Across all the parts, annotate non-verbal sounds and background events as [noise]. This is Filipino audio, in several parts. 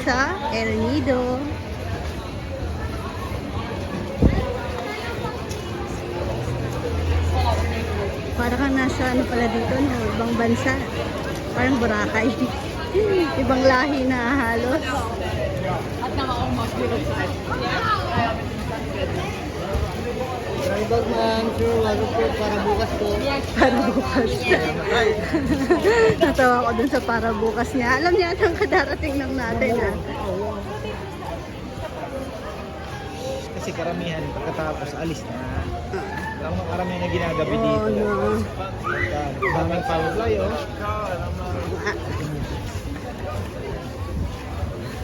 sa El Nido. Para kang nasa ano pala dito, no? ibang bansa. Parang Boracay. [laughs] ibang lahi na halos. Drybag man, sure, walo po para bukas po. Para bukas. Natawa ko dun sa para bukas niya. Alam niya ang kadarating ng natin ha. Kasi karamihan, pagkatapos alis na. Alam mo, karamihan na ginagabi Oh dito. no. Daming power fly, oh. Ah.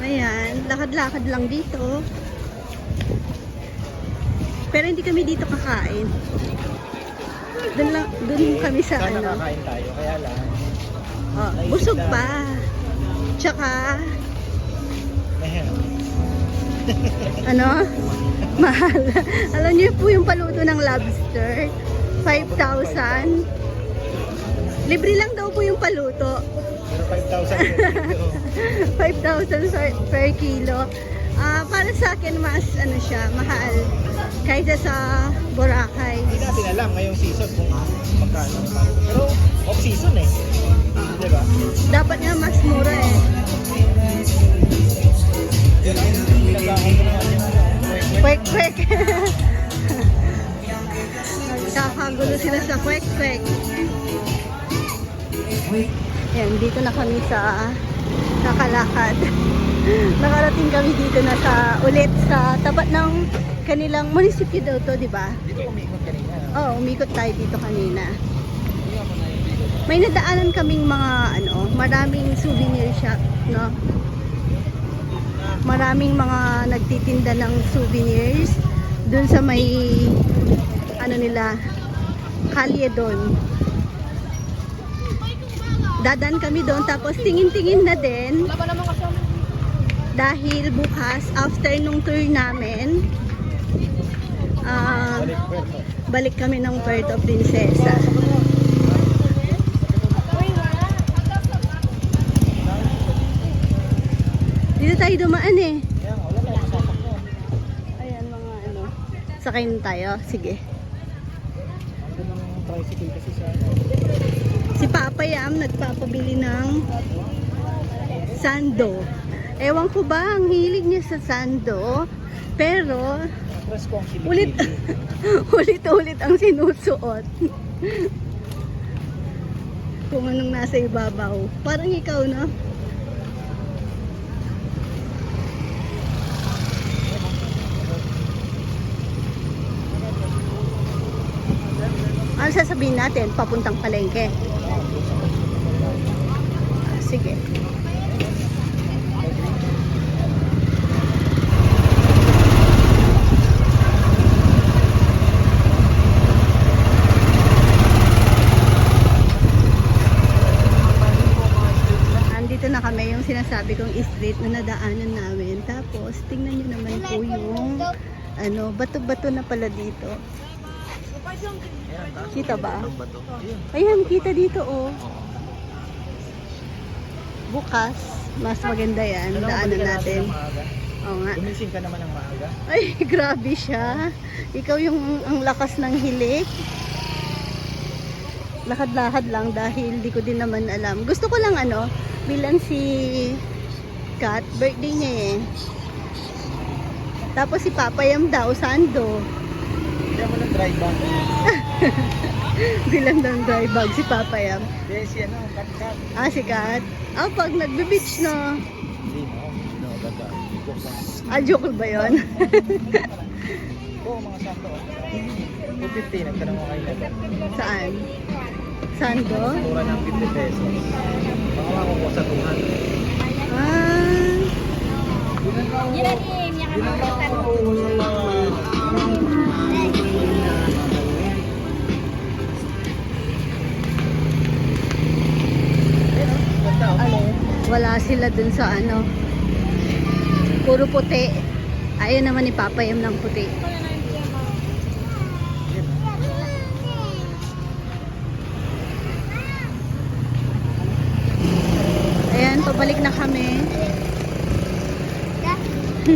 Ayan, lakad-lakad lang dito. Pero hindi kami dito kakain. Doon lang, doon kami sa Sana ano. kakain tayo, kaya lang. Oh, busog pa. Tsaka, ano? [laughs] Mahal. Alam niyo po yung paluto ng lobster. 5,000. Libre lang daw po yung paluto. Pero 5,000 dito. 5,000 sa- per kilo. Ah, para sa akin mas ano siya, mahal kaysa sa Boracay. Hindi natin alam ngayong season kung magkano. Pero off season eh. Di ba? Dapat nga mas mura eh. Kwek kwek. [laughs] Nagkakagulo sila sa kwek kwek. Yan, dito na kami sa kakalakad. [laughs] Nakarating kami dito na sa ulit sa tapat ng kanilang munisipyo daw to, di ba? Dito umikot kanina. Oo, oh, umikot tayo dito kanina. May nadaanan kaming mga ano, maraming souvenir shop, no? Maraming mga nagtitinda ng souvenirs dun sa may ano nila, kalye doon. Dadan kami doon tapos tingin-tingin na din dahil bukas after nung tour namin ah, Balik kami ng Puerto Princesa. Dito tayo dumaan eh. Ayan mga ano. Sakayin tayo. Sige. Si Papa Yam nagpapabili ng sando. Ewan ko ba ang hilig niya sa sando. Pero responsibility. ulit [laughs] ulit-ulit ang sinusuot. Kung anong nasa ibabaw. Parang ikaw, no? Ano sasabihin natin? Papuntang palengke. Ah, sige. Andito na kami yung sinasabi kong street na nadaanan namin. Tapos, tingnan nyo naman po yung ano, bato-bato na pala dito. Kita ba? Ayan, kita dito oh. Bukas, mas maganda yan. Daanan natin. Oo nga. Gumising ka naman ng maaga. Ay, [laughs] grabe siya. Ikaw yung ang lakas ng hilik. Lakad-lakad lang dahil di ko din naman alam. Gusto ko lang ano, bilang si Kat, birthday niya eh. Tapos si Papa Yam daw, sando. Hindi mo ng drive back. [laughs] bilang ng dry bag si Papa Yam. Hindi, si ano, kat-kat. Ah, si Kat. Ah, pag nagbe-beach no. Hindi, no. No, lang. Ah, joke ba yun? Oo, mga santo. 250, nagtanong ko kayo na. Saan? Sando? Mura ng 50 pesos. Baka makukuha sa 200. Ah, oh. ano, wala sila dun sa ano. Puro puti. Ayaw naman ni Papa Yam ng puti. Ayan, pabalik na kami. [laughs]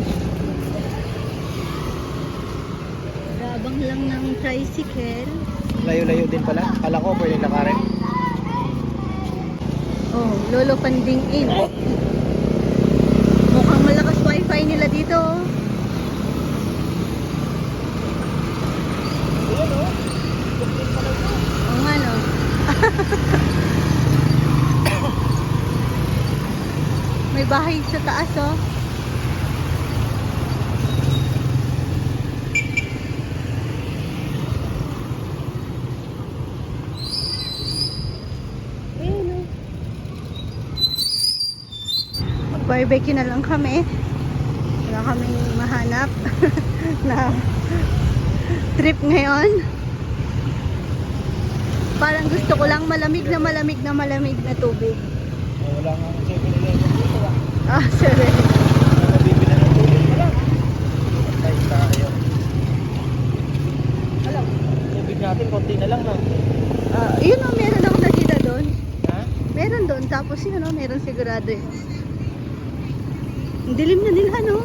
Gabang lang ng tricycle. Layo-layo din pala. Kala ko pwede lakarin. Oh, Lolo Panding Inn. Mukhang malakas wifi nila dito. oh. Ayan o. Oo nga no. May bahay sa taas oh. Mag-barbecue na lang kami. Wala kaming mahanap [laughs] na trip ngayon. Parang gusto ko lang malamig na malamig na malamig na tubig. Oh, wala nga ang 7-Eleven dito ah. Ah, sorry. Nabibili ng tubig pala. Ay, tayo. Alam, tubig natin, konti na lang no. Ah, yun o, meron ako nakita doon. Ha? Meron doon, tapos yun o, meron sigurado. Ang dilim na nila, no?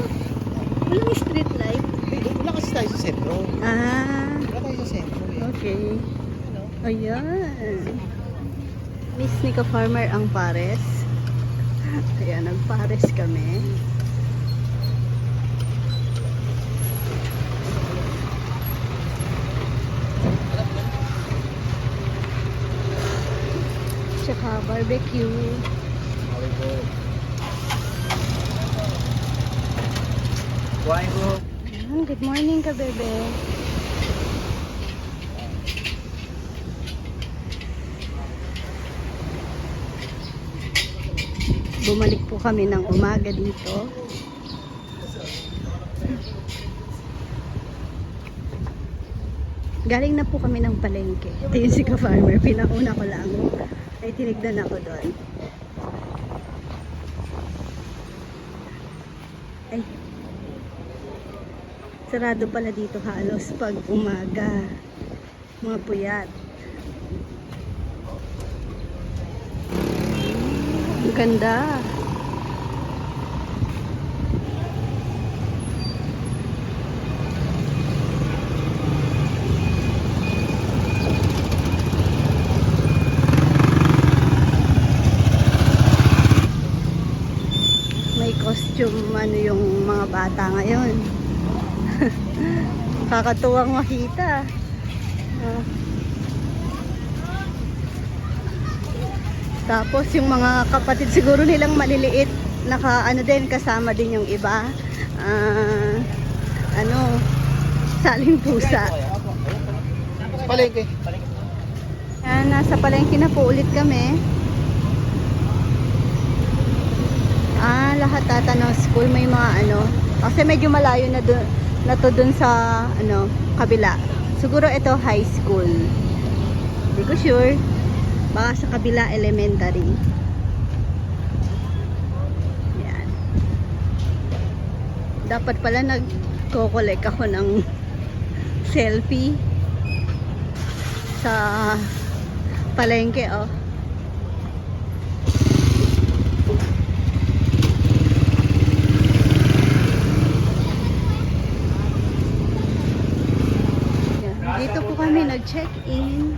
Walang street light. Wala kasi tayo sa sentro. Ah, Wala tayo sa sentro eh. okay. Ano? Ayan. Miss Nika Farmer ang pares. [laughs] Ayan, nagpares kami. Tsaka barbecue. Kuhain ko. Good morning ka, bebe. Bumalik po kami ng umaga dito. Galing na po kami ng palengke. Ito yung Sika Farmer. Pinauna ko lang. Ay tinignan ako doon. Ay, Sarado pala dito halos pag umaga. Mga puyat. Ang ganda. May costume ano yung mga bata ngayon. [laughs] Kakatuwang makita. Ah. Tapos yung mga kapatid siguro nilang maliliit, naka ano din kasama din yung iba. Ah, ano, saling pusa. Palengke. Ah, nasa palengke na po ulit kami. Ah, lahat ata ng school may mga ano. Kasi medyo malayo na doon na to dun sa ano, kabila. Siguro ito high school. Hindi ko sure. Baka sa kabila elementary. Yan. Dapat pala nagko-collect ako ng [laughs] selfie sa palengke oh. Dito po kami nag-check-in.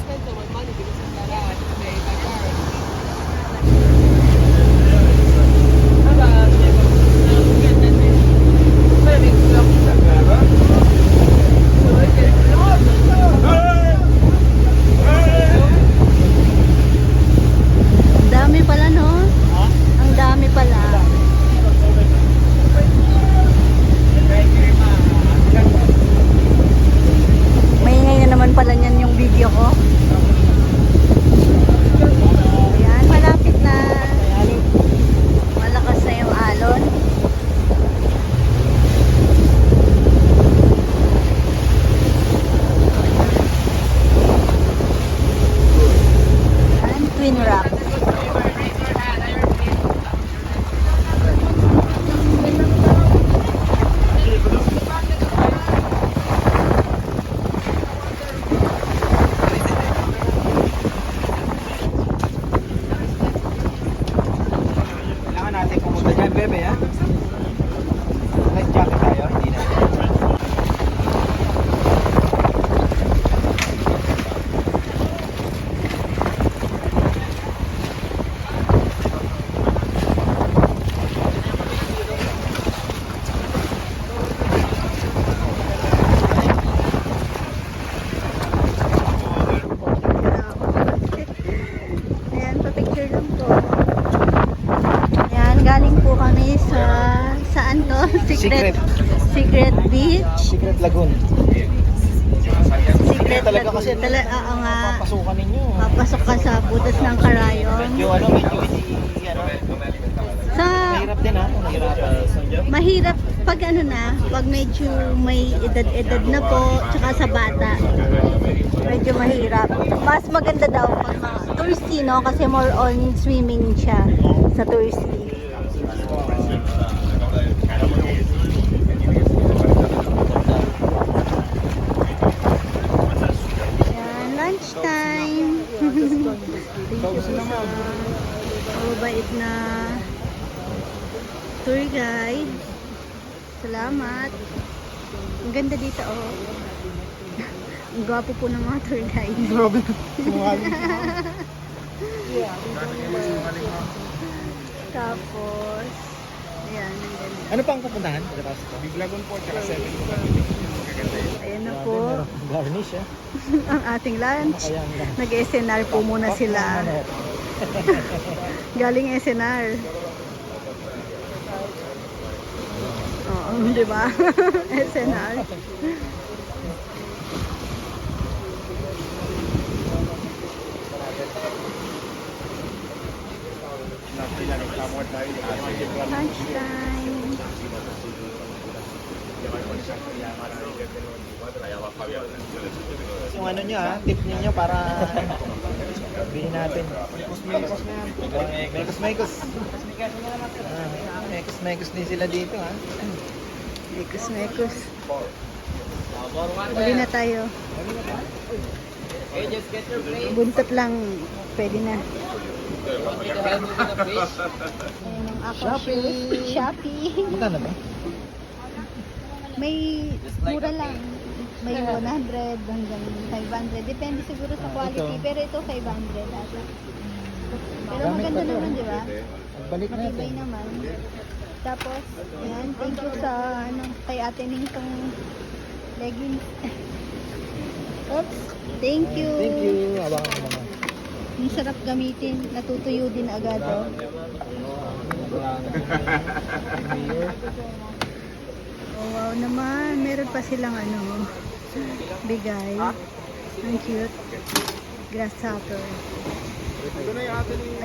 Lagoon. Secret talaga kasi. Tala, oo nga. Papasukan ninyo. Papasok ka sa butas ng karayon. Medyo ano, medyo hindi, ano, Sa, mahirap din ha. Mahirap. mahirap pag ano na, pag medyo may edad-edad na po, tsaka sa bata. Medyo mahirap. Mas maganda daw pag mga touristy, no? Kasi more on swimming siya sa touristy. Yan, lunch time. Thank you sa mababait na tour guide. Salamat. Ang ganda dito, oh. [laughs] Ang gwapo po ng mga tour guide. Grabe. Tapos, ayan, ang ganda. Ano pa ang pupuntahan? Pagkatapos ito? Big Lagoon po, tsaka 7 Ayan na po, Garnish eh. [laughs] ang ating lunch. Garnish. Nag-SNR po muna sila. Galing SNR. Oo, di ba? SNR. Lunch time. Yung ano nyo ha, tip ninyo para sabihin natin. Mekos mekos na yan. Mekos mekos. Ah, mekos mekos din sila dito ha. Mekos, mekos. Uli na tayo. Buntot lang. Pwede na. Ayan ang ako shoes. Shopee. Magkano ba? May mura lang. May 100 hanggang 500. Depende siguro sa quality. Ito. Pero ito 500 ata. Pero Gamit maganda naman, di ba? Balik Matibay natin. naman. Tapos, ayan, thank you sa ano, kay ate Ning tong leggings. [laughs] Oops, thank you. Thank you. Mo naman. Ang sarap gamitin, natutuyo din agad. Oh. Oh, wow naman. Meron pa silang ano, bigay. Ang cute. Grasshopper.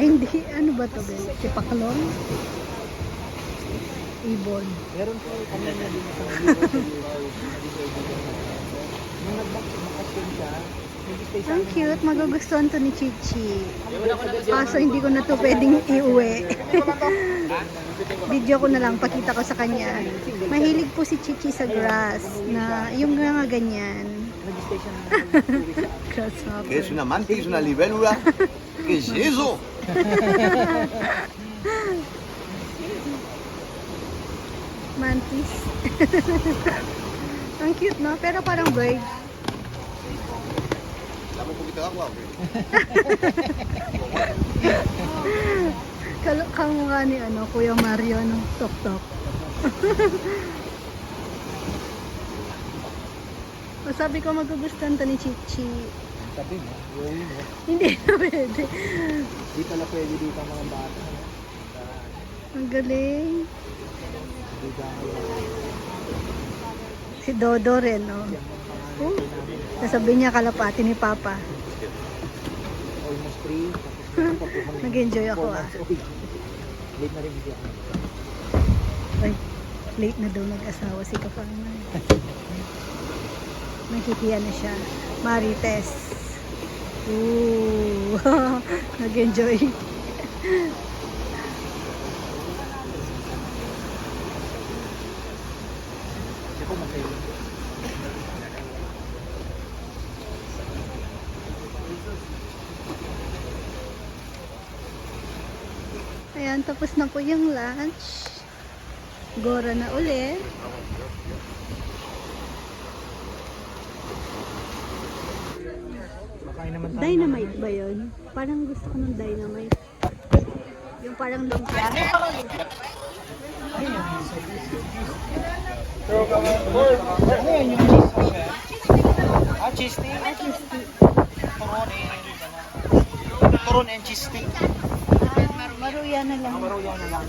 Ay, hindi. Ano ba to, babe? Si Paklong? Ibon. Meron po kami na din sa Nung nag-bakasyon siya, Ang cute. Magugustuhan to ni Chichi. Kaso hindi ko na to pwedeng [laughs] iuwi. Video ko na lang, pakita ko sa kanya. Mahilig po si Chichi sa grass na yung nga ganyan. [laughs] Grasshopper. ¿Qué es una mantis, una libélula? ¿Qué es eso? [laughs] Mantis. [laughs] Ang cute, no? Pero parang bird. Dame un poquito de agua. ¿o qué? [laughs] Kal- kamukha ni ano, Kuya Mario, no? Tok tok. [laughs] o sabi ko magugustuhan to ni Chichi. Sabi mo, uuwi mo. Hindi na pwede. Di pala pwede dito mga bata. Ang galing. Si Dodo rin, no? Oh. Sasabihin niya kalapati ni Papa. Almost 3. Tapos pa po kami. Nag-enjoy ako, ah. Late na rin siya. Ay, late na daw nag-asawa si Kapangay. [laughs] Nakikiya na siya. Marites. Ooh, [laughs] nag-enjoy. Siya po masaya. Yung lunch. Gora na uli. Makain naman tayo. Dynamite ba yun? Parang gusto ko ng dynamite. Yung parang lumpia. Ano yun yung cheese? Ah, cheese stick? Ah, cheese stick. Turon and, cheese stick. Maruya na lang. Maruya na lang.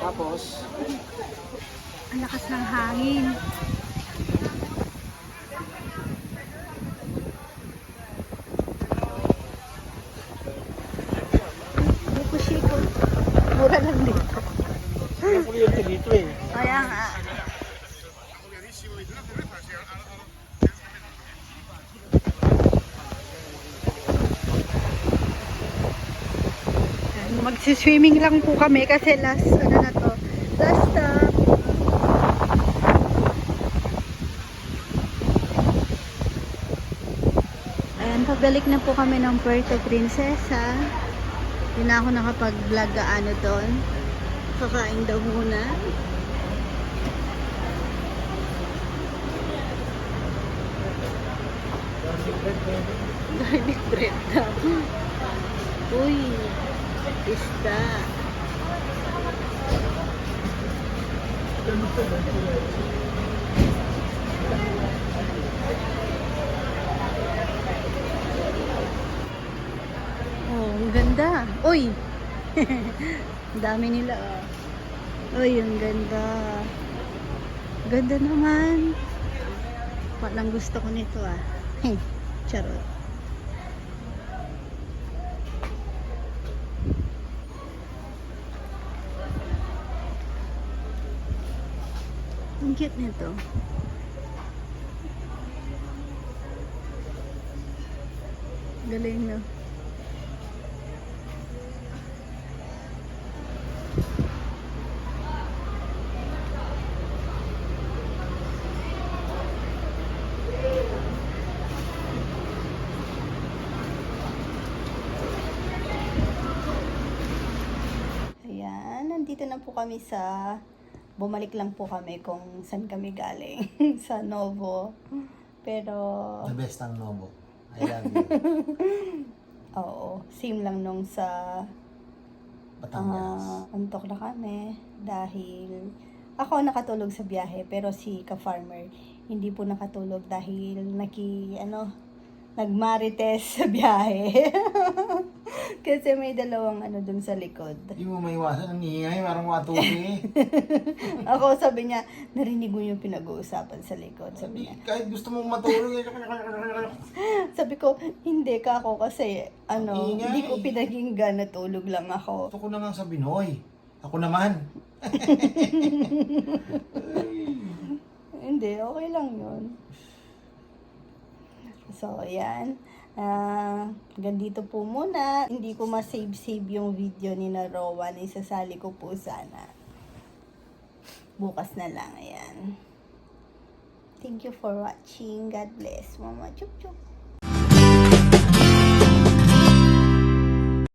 Tapos, Ang lakas ng hangin. Shiko-shiko. Mura lang dito. kuryente dito eh. Kaya nga. Magsiswimming lang po kami kasi last, ano na to, last stop. Ayan, pabalik na po kami ng Puerto Princesa. Hindi na ako nakapag-vlog ano doon. Kakain daw muna. Garlic bread daw. Uy, isda. Oh, ang ganda. Uy! [laughs] ang dami nila. Oh. Uy, ang ganda. Ganda naman. Parang gusto ko nito ah. Charot. Ang cute nito. Galing no. Ayan, nandito na po kami sa bumalik lang po kami kung saan kami galing [laughs] sa Novo. Pero The best ang Novo. I love you. [laughs] oo, same lang nung sa Batangas. Ah, antok na kami dahil ako nakatulog sa biyahe pero si ka-farmer hindi po nakatulog dahil naki ano nagmarites sa biyahe. [laughs] Kasi may dalawang ano dun sa likod. Hindi mo maiwasan ang ingay, parang matuti. [laughs] Ako sabi niya, narinig mo yung pinag-uusapan sa likod. Sabi niya, Kahit gusto mong matulog, [laughs] sabi ko, hindi ka ako kasi ano, ingay. hindi ko pinakinggan, natulog lang ako. Gusto ko na nga sa Binoy. Ako naman. Hindi, okay lang yun. So, ayan. Ah, hanggang dito po muna. Hindi ko ma-save-save yung video ni na Rowan. Isasali ko po sana. Bukas na lang. Ayan. Thank you for watching. God bless. Mama, chup chup.